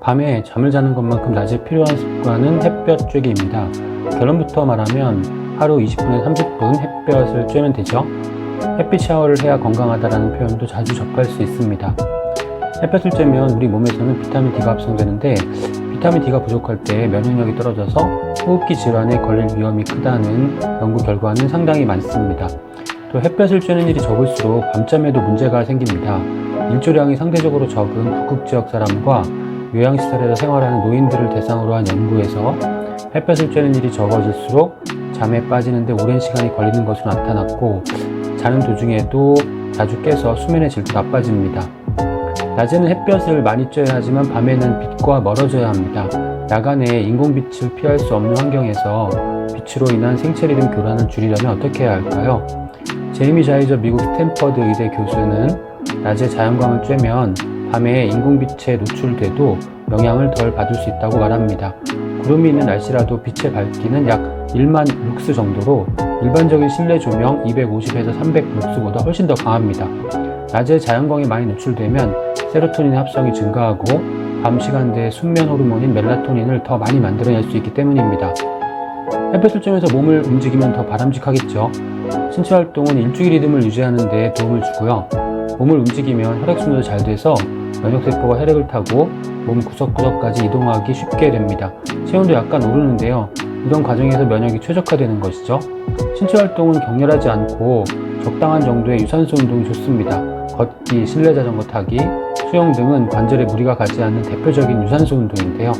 밤에 잠을 자는 것만큼 낮에 필요한 습관은 햇볕 쬐기입니다. 결론부터 말하면 하루 20분에서 30분 햇볕을 쬐면 되죠. 햇빛 샤워를 해야 건강하다라는 표현도 자주 접할 수 있습니다. 햇볕을 쬐면 우리 몸에서는 비타민 D가 합성되는데 비타민 D가 부족할 때 면역력이 떨어져서 호흡기 질환에 걸릴 위험이 크다는 연구 결과는 상당히 많습니다. 또 햇볕을 쬐는 일이 적을수록 밤잠에도 문제가 생깁니다. 일조량이 상대적으로 적은 북극 지역 사람과 요양시설에서 생활하는 노인들을 대상으로 한 연구에서 햇볕을 쬐는 일이 적어질수록 잠에 빠지는데 오랜 시간이 걸리는 것으로 나타났고 자는 도중에도 자주 깨서 수면의 질도 나빠집니다. 낮에는 햇볕을 많이 쬐야 하지만 밤에는 빛과 멀어져야 합니다. 야간에 인공빛을 피할 수 없는 환경에서 빛으로 인한 생체 리듬 교란을 줄이려면 어떻게 해야 할까요? 제이미 자이저 미국 스탠퍼드 의대 교수는 낮에 자연광을 쬐면 밤에 인공빛에 노출돼도 영향을 덜 받을 수 있다고 말합니다. 구름이 있는 날씨라도 빛의 밝기는 약 1만 룩스 정도로 일반적인 실내 조명 250에서 300 룩스보다 훨씬 더 강합니다. 낮에 자연광에 많이 노출되면 세로토닌 합성이 증가하고 밤 시간대에 숙면 호르몬인 멜라토닌을 더 많이 만들어낼 수 있기 때문입니다. 햇볕을 쬐면서 몸을 움직이면 더 바람직하겠죠. 신체 활동은 일주일 리듬을 유지하는 데 도움을 주고요. 몸을 움직이면 혈액순환도 잘 돼서 면역세포가 혈액을 타고 몸 구석구석까지 이동하기 쉽게 됩니다. 체온도 약간 오르는데요. 이런 과정에서 면역이 최적화되는 것이죠. 신체 활동은 격렬하지 않고 적당한 정도의 유산소 운동이 좋습니다. 걷기, 실내 자전거 타기, 수영 등은 관절에 무리가 가지 않는 대표적인 유산소 운동인데요.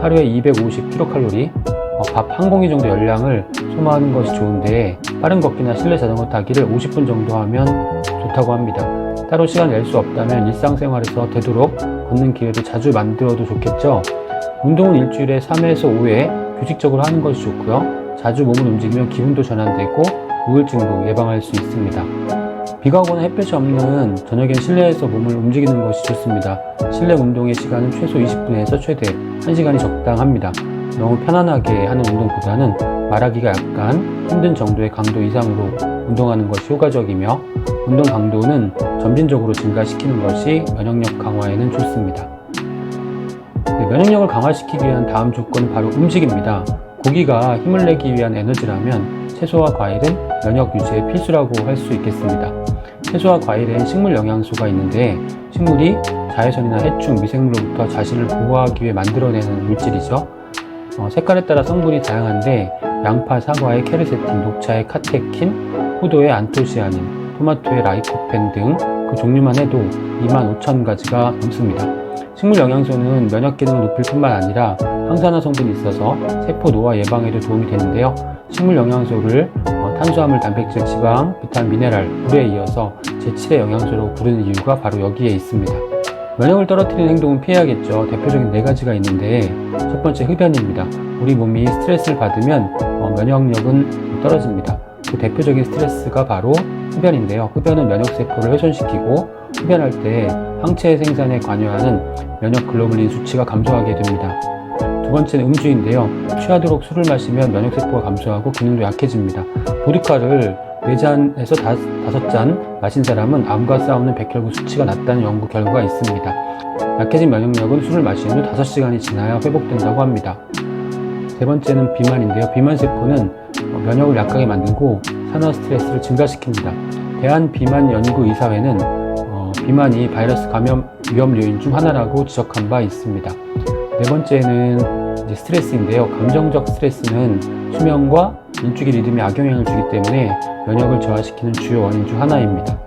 하루에 250kcal, 어, 밥한 공기 정도 열량을 소모하는 것이 좋은데 빠른 걷기나 실내 자전거 타기를 50분 정도 하면 좋다고 합니다. 따로 시간 낼 수 없다면 일상생활에서 되도록 걷는 기회를 자주 만들어도 좋겠죠. 운동은 일주일에 3회에서 5회 규칙적으로 하는 것이 좋고요. 자주 몸을 움직이면 기분도 전환되고 우울증도 예방할 수 있습니다. 비가 오거나 햇볕이 없는 저녁엔 실내에서 몸을 움직이는 것이 좋습니다. 실내 운동의 시간은 최소 20분에서 최대 1시간이 적당합니다. 너무 편안하게 하는 운동보다는 말하기가 약간 힘든 정도의 강도 이상으로 운동하는 것이 효과적이며 운동 강도는 점진적으로 증가시키는 것이 면역력 강화에는 좋습니다. 네, 면역력을 강화시키기 위한 다음 조건은 바로 움직입니다. 고기가 힘을 내기 위한 에너지라면 채소와 과일은 면역 유지에 필수라고 할 수 있겠습니다. 채소와 과일엔 식물 영양소가 있는데 식물이 자외선이나 해충, 미생물로부터 자신을 보호하기 위해 만들어내는 물질이죠. 어, 색깔에 따라 성분이 다양한데 양파, 사과의 케르세틴, 녹차의 카테킨, 포도의 안토시아닌, 토마토의 라이코펜 등 그 종류만 해도 2만 5천 가지가 넘습니다. 식물 영양소는 면역 기능을 높일 뿐만 아니라 항산화 성분이 있어서 세포 노화 예방에도 도움이 되는데요. 식물 영양소를 어, 탄수화물, 단백질, 지방, 비타민, 미네랄, 물에 이어서 제7의 영양소로 부르는 이유가 바로 여기에 있습니다. 면역을 떨어뜨리는 행동은 피해야겠죠. 대표적인 네 가지가 있는데 첫 번째 흡연입니다. 우리 몸이 스트레스를 받으면 어, 면역력은 떨어집니다. 그 대표적인 스트레스가 바로 흡연인데요. 흡연은 면역세포를 훼손시키고 흡연할 때 항체 생산에 관여하는 면역 글로불린 수치가 감소하게 됩니다. 두 번째는 음주인데요. 취하도록 술을 마시면 면역세포가 감소하고 기능도 약해집니다. 보드카를 4잔에서 5잔 마신 사람은 암과 싸우는 백혈구 수치가 낮다는 연구 결과가 있습니다. 약해진 면역력은 술을 마신 후 5시간이 지나야 회복된다고 합니다. 세 번째는 비만인데요. 비만 세포는 면역을 약하게 만들고 산화 스트레스를 증가시킵니다. 대한비만연구이사회는 어, 비만이 바이러스 감염 위험 요인 중 하나라고 지적한 바 있습니다. 네 번째는 스트레스인데요. 감정적 스트레스는 수면과 일주기 리듬에 악영향을 주기 때문에 면역을 저하시키는 주요 원인 중 하나입니다.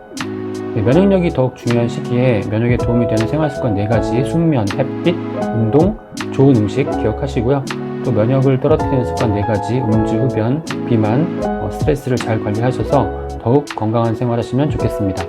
네, 면역력이 더욱 중요한 시기에 면역에 도움이 되는 생활 습관 4가지 숙면, 햇빛, 운동, 좋은 음식 기억하시고요. 또 면역을 떨어뜨리는 습관 4가지 음주, 흡연, 비만, 어, 스트레스를 잘 관리하셔서 더욱 건강한 생활하시면 좋겠습니다.